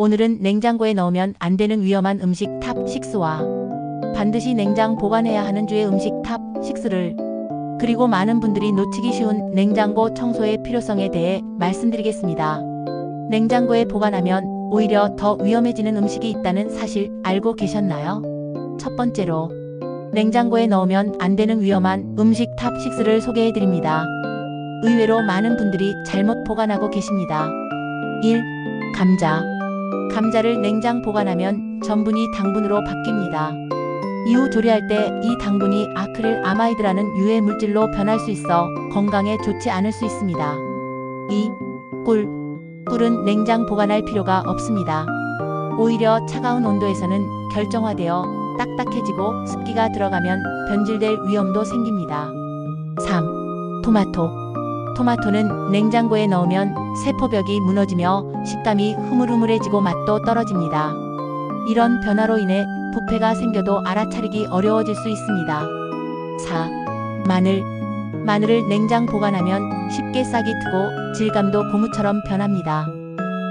오늘은 냉장고에 넣으면 안 되는 위험한 음식 탑 6와 반드시 냉장 보관해야 하는 주의 음식 탑 6를 그리고 많은 분들이 놓치기 쉬운 냉장고 청소의 필요성에 대해 말씀드리겠습니다. 냉장고에 보관하면 오히려 더 위험해지는 음식이 있다는 사실 알고 계셨나요? 첫 번째로 냉장고에 넣으면 안 되는 위험한 음식 탑 6를 소개해 드립니다. 의외로 많은 분들이 잘못 보관하고 계십니다. 1. 감자. 감자를 냉장 보관하면 전분이 당분으로 바뀝니다. 이후 조리할 때 이 당분이 아크릴 아마이드라는 유해 물질로 변할 수 있어 건강에 좋지 않을 수 있습니다. 2. 꿀. 꿀은 냉장 보관할 필요가 없습니다. 오히려 차가운 온도에서는 결정화되어 딱딱해지고 습기가 들어가면 변질될 위험도 생깁니다. 3. 토마토. 토마토는 냉장고에 넣으면 세포벽이 무너지며 식감이 흐물흐물해지고 맛도 떨어집니다. 이런 변화로 인해 부패가 생겨도 알아차리기 어려워질 수 있습니다. 4. 마늘. 마늘을 냉장 보관하면 쉽게 싹이 트고 질감도 고무처럼 변합니다.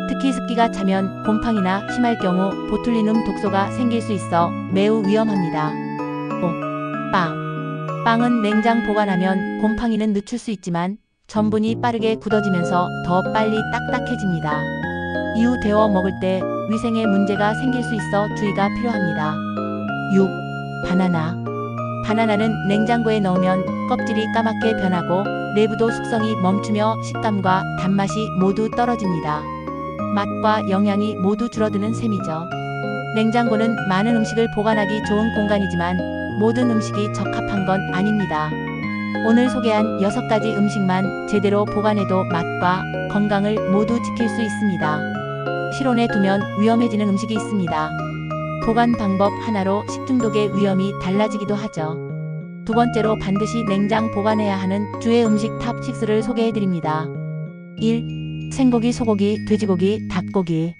특히 습기가 차면 곰팡이나 심할 경우 보툴리눔 독소가 생길 수 있어 매우 위험합니다. 5. 빵. 빵은 냉장 보관하면 곰팡이는 늦출 수 있지만 전분이 빠르게 굳어지면서 더 빨리 딱딱해집니다. 이후 데워 먹을 때 위생에 문제가 생길 수 있어 주의가 필요합니다. 6. 바나나. 바나나는 냉장고에 넣으면 껍질이 까맣게 변하고 내부도 숙성이 멈추며 식감과 단맛이 모두 떨어집니다. 맛과 영양이 모두 줄어드는 셈이죠. 냉장고는 많은 음식을 보관하기 좋은 공간이지만 모든 음식이 적합한 건 아닙니다. 오늘 소개한 6가지 음식만 제대로 보관해도 맛과 건강을 모두 지킬 수 있습니다. 실온에 두면 위험해지는 음식이 있습니다. 보관 방법 하나로 식중독의 위험이 달라지기도 하죠. 두 번째로 반드시 냉장 보관해야 하는 주의 음식 탑 6를 소개해 드립니다. 1. 생고기, 소고기, 돼지고기, 닭고기.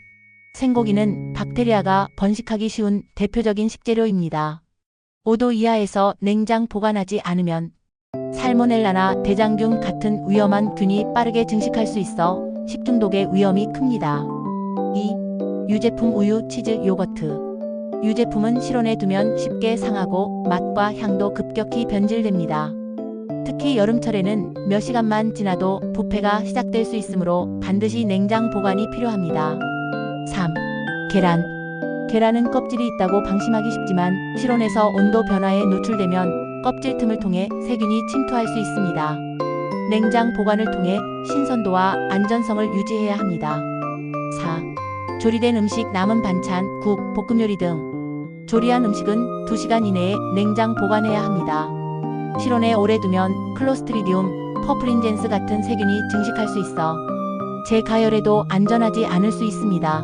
생고기는 박테리아가 번식하기 쉬운 대표적인 식재료입니다. 5도 이하에서 냉장 보관하지 않으면 살모넬라나 대장균 같은 위험한 균이 빠르게 증식할 수 있어 식중독의 위험이 큽니다. 2. 유제품 우유, 치즈, 요거트. 유제품은 실온에 두면 쉽게 상하고 맛과 향도 급격히 변질됩니다. 특히 여름철에는 몇 시간만 지나도 부패가 시작될 수 있으므로 반드시 냉장 보관이 필요합니다. 3. 계란. 계란은 껍질이 있다고 방심하기 쉽지만 실온에서 온도 변화에 노출되면 껍질 틈을 통해 세균이 침투할 수 있습니다. 냉장 보관을 통해 신선도와 안전성을 유지해야 합니다. 4. 조리된 음식 남은 반찬, 국, 볶음 요리 등 조리한 음식은 2시간 이내에 냉장 보관해야 합니다. 실온에 오래 두면 클로스트리디움, 퍼플린젠스 같은 세균이 증식할 수 있어 재가열에도 안전하지 않을 수 있습니다.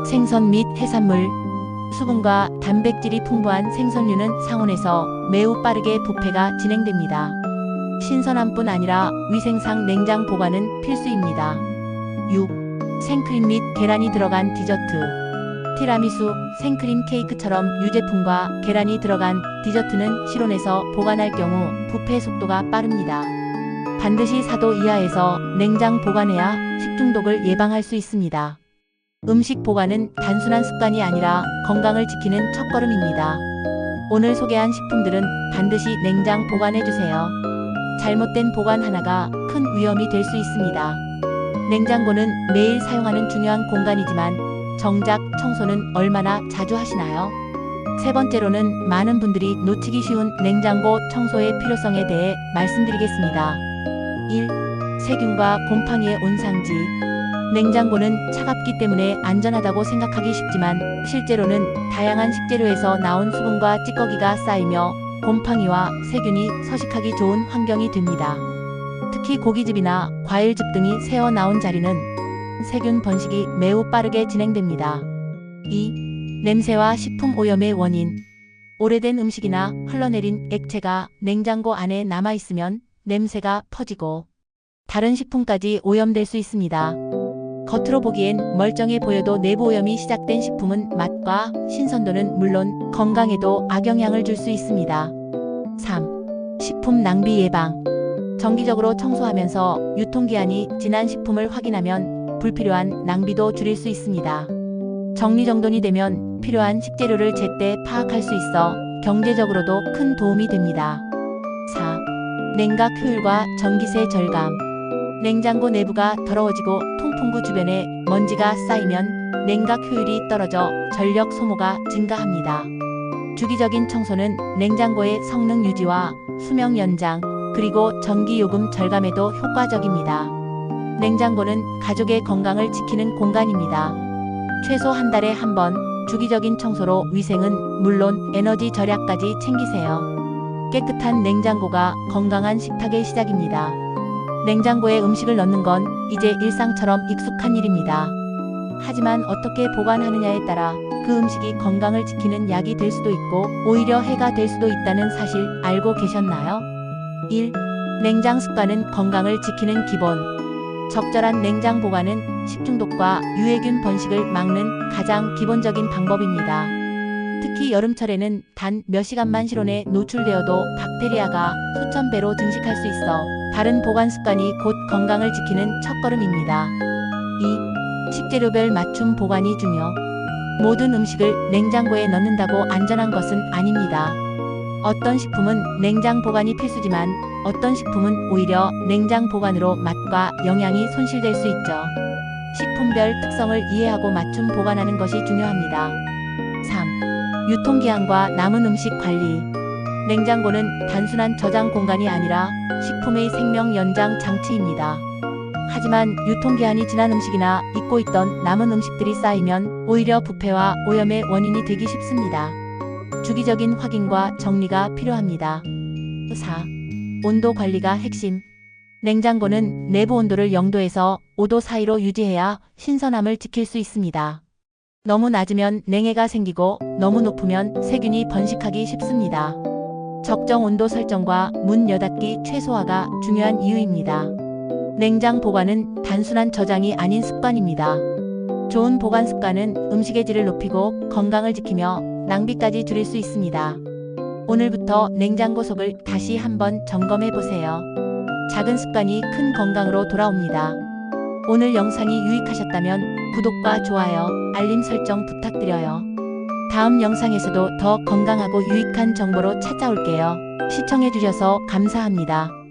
5. 생선 및 해산물 수분과 단백질이 풍부한 생선류는 상온에서 매우 빠르게 부패가 진행됩니다. 신선함뿐 아니라 위생상 냉장 보관은 필수입니다. 6. 생크림 및 계란이 들어간 디저트 티라미수, 생크림 케이크처럼 유제품과 계란이 들어간 디저트는 실온에서 보관할 경우 부패 속도가 빠릅니다. 반드시 4도 이하에서 냉장 보관해야 식중독을 예방할 수 있습니다. 음식 보관은 단순한 습관이 아니라 건강을 지키는 첫걸음입니다. 오늘 소개한 식품들은 반드시 냉장 보관해 주세요. 잘못된 보관 하나가 큰 위험이 될 수 있습니다. 냉장고는 매일 사용하는 중요한 공간이지만 정작 청소는 얼마나 자주 하시나요? 세 번째로는 많은 분들이 놓치기 쉬운 냉장고 청소의 필요성에 대해 말씀드리겠습니다. 1. 세균과 곰팡이의 온상지. 냉장고는 차갑기 때문에 안전하다고 생각하기 쉽지만 실제로는 다양한 식재료에서 나온 수분과 찌꺼기가 쌓이며 곰팡이와 세균이 서식하기 좋은 환경이 됩니다. 특히 고깃집이나 과일즙 등이 새어 나온 자리는 세균 번식이 매우 빠르게 진행됩니다. 2. 냄새와 식품 오염의 원인. 오래된 음식이나 흘러내린 액체가 냉장고 안에 남아 있으면 냄새가 퍼지고 다른 식품까지 오염될 수 있습니다. 겉으로 보기엔 멀쩡해 보여도 내부 오염이 시작된 식품은 맛과 신선도는 물론 건강에도 악영향을 줄 수 있습니다. 3. 식품 낭비 예방. 정기적으로 청소하면서 유통기한이 지난 식품을 확인하면 불필요한 낭비도 줄일 수 있습니다. 정리정돈이 되면 필요한 식재료를 제때 파악할 수 있어 경제적으로도 큰 도움이 됩니다. 4. 냉각 효율과 전기세 절감. 냉장고 내부가 더러워지고 통풍구 주변에 먼지가 쌓이면 냉각 효율이 떨어져 전력 소모가 증가합니다. 주기적인 청소는 냉장고의 성능 유지와 수명 연장, 그리고 전기 요금 절감에도 효과적입니다. 냉장고는 가족의 건강을 지키는 공간입니다. 최소 한 달에 한 번 주기적인 청소로 위생은 물론 에너지 절약까지 챙기세요. 깨끗한 냉장고가 건강한 식탁의 시작입니다. 냉장고에 음식을 넣는 건 이제 일상처럼 익숙한 일입니다. 하지만 어떻게 보관하느냐에 따라 그 음식이 건강을 지키는 약이 될 수도 있고 오히려 해가 될 수도 있다는 사실 알고 계셨나요? 1. 냉장 습관은 건강을 지키는 기본. 적절한 냉장 보관은 식중독과 유해균 번식을 막는 가장 기본적인 방법입니다. 특히 여름철에는 단 몇 시간만 실온에 노출되어도 박테리아가 수천 배로 증식할 수 있어 바른 보관 습관이 곧 건강을 지키는 첫걸음입니다. 2. 식재료별 맞춤 보관이 중요. 모든 음식을 냉장고에 넣는다고 안전한 것은 아닙니다. 어떤 식품은 냉장 보관이 필수지만 어떤 식품은 오히려 냉장 보관으로 맛과 영양이 손실될 수 있죠. 식품별 특성을 이해하고 맞춤 보관하는 것이 중요합니다. 3. 유통기한과 남은 음식 관리. 냉장고는 단순한 저장 공간이 아니라 식품의 생명 연장 장치입니다. 하지만 유통기한이 지난 음식이나 잊고 있던 남은 음식들이 쌓이면 오히려 부패와 오염의 원인이 되기 쉽습니다. 주기적인 확인과 정리가 필요합니다. 4. 온도 관리가 핵심. 냉장고는 내부 온도를 0도에서 5도 사이로 유지해야 신선함을 지킬 수 있습니다. 너무 낮으면 냉해가 생기고 너무 높으면 세균이 번식하기 쉽습니다. 적정 온도 설정과 문 여닫기 최소화가 중요한 이유입니다. 냉장 보관은 단순한 저장이 아닌 습관입니다. 좋은 보관 습관은 음식의 질을 높이고 건강을 지키며 낭비까지 줄일 수 있습니다. 오늘부터 냉장고 속을 다시 한번 점검해 보세요. 작은 습관이 큰 건강으로 돌아옵니다. 오늘 영상이 유익하셨다면 구독과 좋아요, 알림 설정 부탁드려요. 다음 영상에서도 더 건강하고 유익한 정보로 찾아올게요. 시청해주셔서 감사합니다.